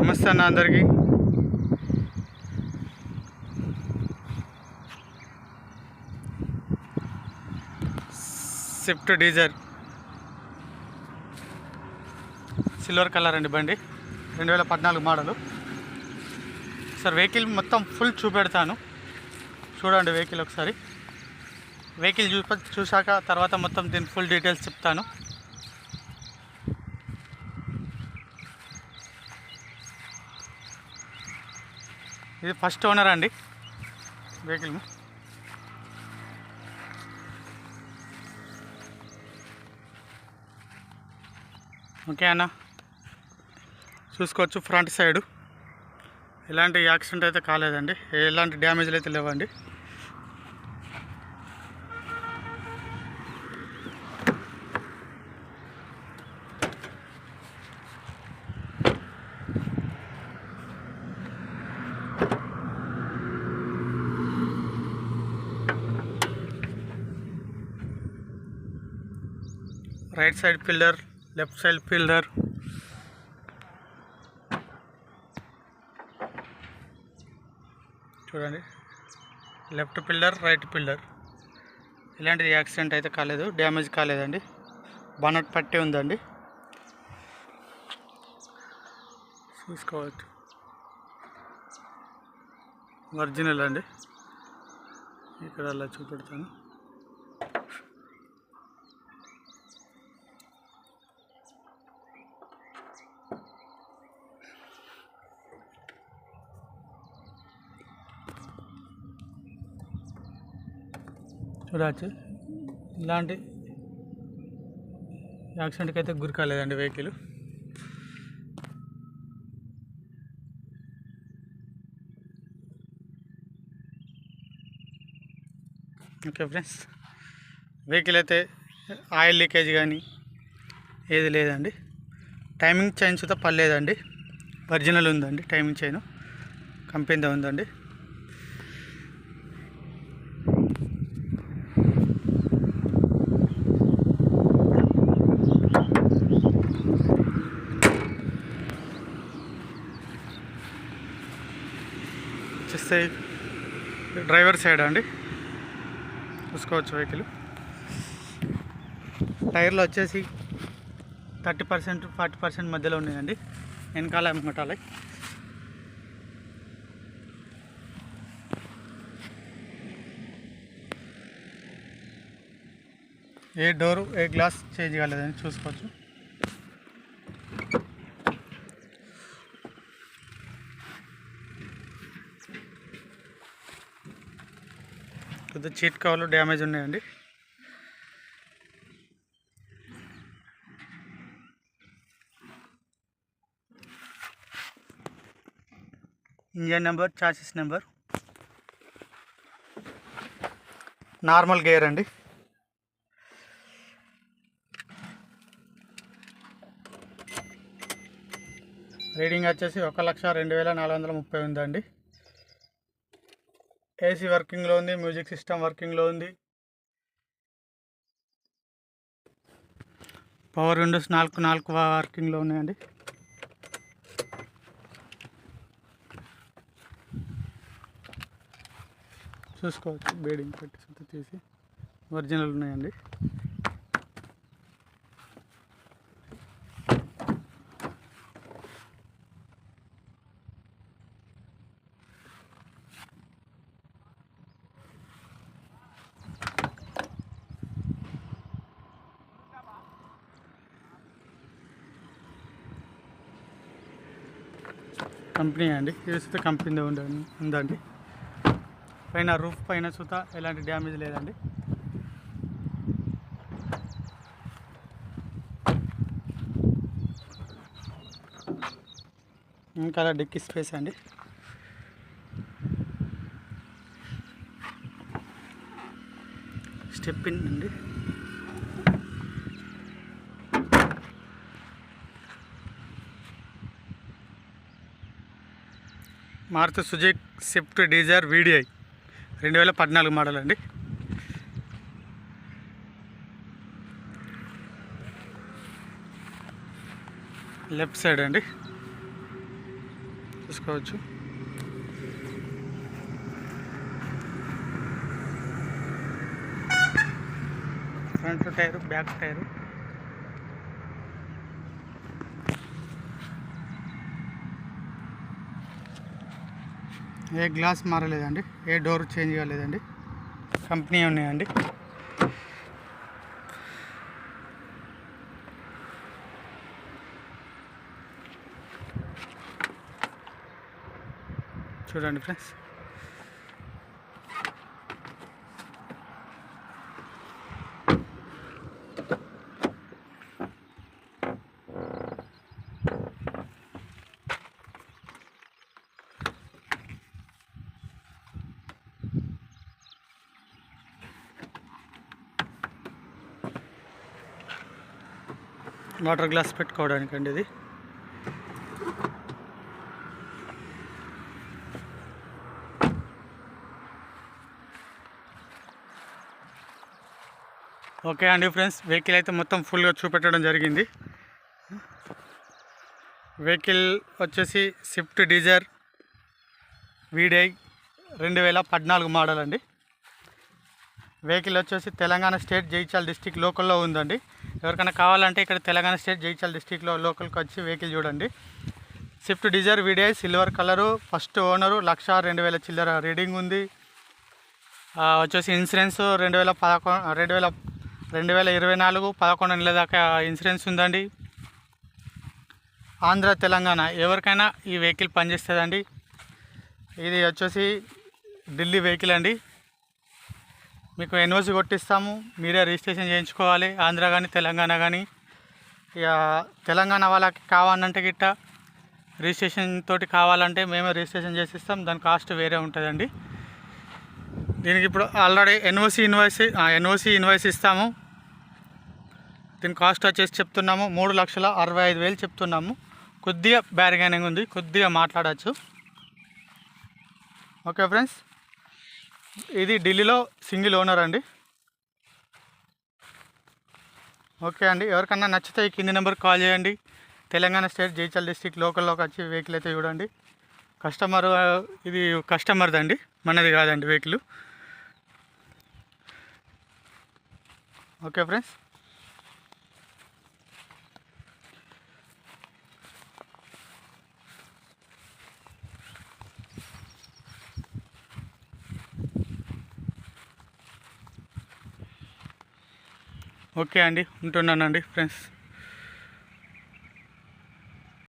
నమస్తే అన్న అందరికీ. స్విఫ్ట్ డీజర్ సిల్వర్ కలర్ అండి బండి. రెండు వేల పద్నాలుగు మోడలు సార్ వెహికల్ మొత్తం ఫుల్ చూపెడతాను. చూడండి వెహికల్ ఒకసారి. వెహికల్ చూప చూశాక తర్వాత మొత్తం దీని ఫుల్ డీటెయిల్స్ చెప్తాను. ఇది ఫస్ట్ ఓనర్ అండి. వెహికల్ ఓకే అన్న. చూసుకోవచ్చు ఫ్రంట్ సైడు. ఎలాంటి యాక్సిడెంట్ అయితే కాలేదండి. ఎలాంటి డ్యామేజ్లు అయితే లేవండి. Right side pillar left side pillar చూడండి. లెఫ్ట్ పిల్లర్ రైట్ పిల్లర్ ఇలాంటిది యాక్సిడెంట్ అయితే కాలేదు. డ్యామేజ్ కాలేదండి. బనట్ పట్టి ఉందండి. చూసుకోవచ్చు. ఒరిజినల్ అండి. ఇక్కడ అలా చూపెడతాను. చూడవచ్చు ఇలాంటి యాక్సిడెంట్కి అయితే గురి కాలేదండి వెహికల్. ఓకే ఫ్రెండ్స్ వెహికల్ అయితే ఆయిల్ లీకేజ్ కానీ ఏది లేదండి. టైమింగ్ చైన్ సుతా పర్లేదండి. ఒరిజినల్ ఉందండి టైమింగ్ చైన్ కంపెనీదే ఉందండి. వచ్చేస్తే డ్రైవర్ సైడ్ అండి? చూసుకోవచ్చు వెహికల్. టైర్లు వచ్చేసి థర్టీ పర్సెంట్ ఫార్టీ పర్సెంట్ మధ్యలో ఉన్నాయండి. వెనకాల అమ్మటాలి. ఏ డోరు ఏ గ్లాస్ చేంజ్ కాలేదని చూసుకోవచ్చు. పెద్ద చీట్ కవర్లు డ్యామేజ్ ఉన్నాయండి. Engine number chassis number. Normal gear అండి. రీడింగ్ వచ్చేసి ఒక లక్ష రెండు వేల నాలుగు వందల ముప్పై ఉందండి. ఏసీ వర్కింగ్లో ఉంది మ్యూజిక్ సిస్టమ్ వర్కింగ్లో ఉంది. పవర్ విండోస్ నాలుగు నాలుగు వర్కింగ్లో ఉన్నాయండి. చూసుకోవచ్చు బేడింగ్ పెట్టి తీసి ఒరిజినల్ ఉన్నాయండి. కంపెనీ అండి. ఇది సుత కంపెనీ ఉందండి ఉందండి. పైన రూఫ్ పైన సుత ఎలాంటి డ్యామేజ్ లేదండి. ఇంకా అలా డిక్కీ స్పేస్ అండి. స్టెప్ ఇన్ అండి. Maruti Suzuki Swift Dzire VDI. రెండు వేల పద్నాలుగు మోడల్ అండి. లెఫ్ట్ సైడ్ అండి. చూసుకోవచ్చు. Front tyre back tyre. ఏ గ్లాస్ మారలేదండి. ఏ డోర్ చేంజ్ కాలేదండి. కంపెనీ ఉన్నాయండి. చూడండి ఫ్రెండ్స్. వాటర్ గ్లాస్ పెట్టుకోవడానికి అండి ఇది. ఓకే అండి ఫ్రెండ్స్ వెహికల్ అయితే మొత్తం ఫుల్గా చూపెట్టడం జరిగింది. వెహికల్ వచ్చేసి స్విఫ్ట్ డీజర్ వీడై రెండు వేల పద్నాలుగు మోడల్ అండి. వెహికల్ వచ్చేసి తెలంగాణ స్టేట్ జైచాల్ డిస్టిక్ లోకల్లో ఉందండి. ఎవరికైనా కావాలంటే ఇక్కడ తెలంగాణ స్టేట్ జైచాల్ డిస్టిక్లో లోకల్కి వచ్చి వెహికల్ చూడండి. Swift Dzire video silver colour first owner lakh రెండు వేల చిల్లర రీడింగ్ ఉంది. వచ్చేసి ఇన్సూరెన్స్ రెండు వేల పదకొండు రెండు వేల రెండు వేల ఇరవై నాలుగు పదకొండు నెలల దాకా ఇన్సూరెన్స్ ఉందండి. ఆంధ్ర తెలంగాణ ఎవరికైనా ఈ వెహికల్ పనిచేస్తుందండి. ఇది వచ్చేసి ఢిల్లీ వెహికల్ అండి. మీకు ఎన్ఓసి కొట్టిస్తాము? మీరే రిజిస్ట్రేషన్ చేయించుకోవాలి. ఆంధ్ర కానీ తెలంగాణ కానీ ఇక తెలంగాణ వాళ్ళకి కావాలంటే గిట్ట రిజిస్ట్రేషన్ తోటి కావాలంటే మేమే రిజిస్ట్రేషన్ చేసిస్తాం. దాని కాస్ట్ వేరే ఉంటుందండి. దీనికి ఇప్పుడు already NOC invoice NOC invoice ఇస్తాము. దీని కాస్ట్ వచ్చేసి చెప్తున్నాము. మూడు లక్షల అరవై ఐదు వేలు చెప్తున్నాము. కొద్దిగా బ్యారిగైనింగ్ ఉంది. కొద్దిగా మాట్లాడచ్చు. Okay friends? ఇది ఢిల్లీలో సింగిల్ ఓనర్ అండి. ఓకే అండి. ఎవరికన్నా నచ్చితే ఈ కింది నెంబర్కి కాల్ చేయండి. తెలంగాణ స్టేట్ జైచల్ డిస్టిక్ లోకల్లోకి వచ్చి వెహికల్ అయితే చూడండి. కస్టమర్ ఇది కస్టమర్దండి మనది కాదండి వెహికల్. Okay friends. ఓకే అండి ఉంటున్నానండి ఫ్రెండ్స్.